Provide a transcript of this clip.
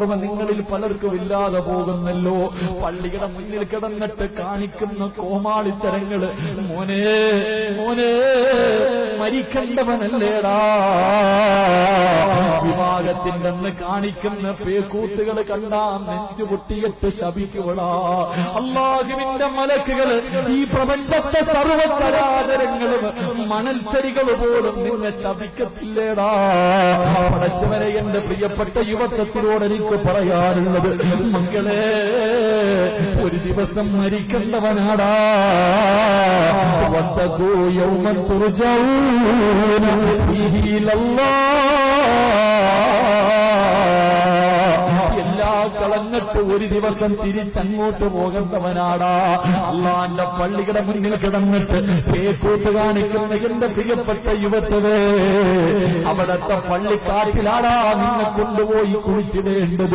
നിങ്ങളിൽ പലർക്കും ഇല്ലാതെ പോകുന്നല്ലോ. പള്ളിയുടെ മുന്നിൽ കിടന്നിട്ട് കാണിക്കുന്ന കോമാളിത്തരങ്ങൾ മോനെ മോനെ മരിക്കണ്ടവനല്ലേടാ. അന്ന് കാണിക്കുന്ന പേക്കൂത്തുകൾ കണ്ടാ നെഞ്ചു പൊട്ടിയിട്ട് ശപിക്കുവടാ അള്ളാഹുവിന്റെ മലക്കുകൾ ഈ പ്രപഞ്ചത്തെ സർവചരാചരങ്ങളും മണൽത്തരികൾ പോലും നിന്നെ ശപിക്കത്തില്ലേടാ. പടച്ചവരെ എന്റെ പ്രിയപ്പെട്ട യുവത്വത്തിനോട് എനിക്ക് പറയാനുള്ളത് മക്കളെ ഒരു ദിവസം മരിക്കേണ്ടവനാടാ. വത്തകൂ യൗമൻ തുർജഊന എല്ലാ കളഞ്ഞിട്ട് ഒരു ദിവസം തിരിച്ചങ്ങോട്ട് പോകേണ്ടവനാടാ. അള്ളാന്റെ പള്ളിയുടെ മുന്നിൽ കിടന്നിട്ട് പേക്കൂട്ട് കാണിക്കുന്ന എന്റെ പ്രിയപ്പെട്ട യുവത്തവേ അവിടത്തെ പള്ളിക്കാട്ടിലാടാ നിന്നെ കൊണ്ടുപോയി കുളിച്ചിടേണ്ടത്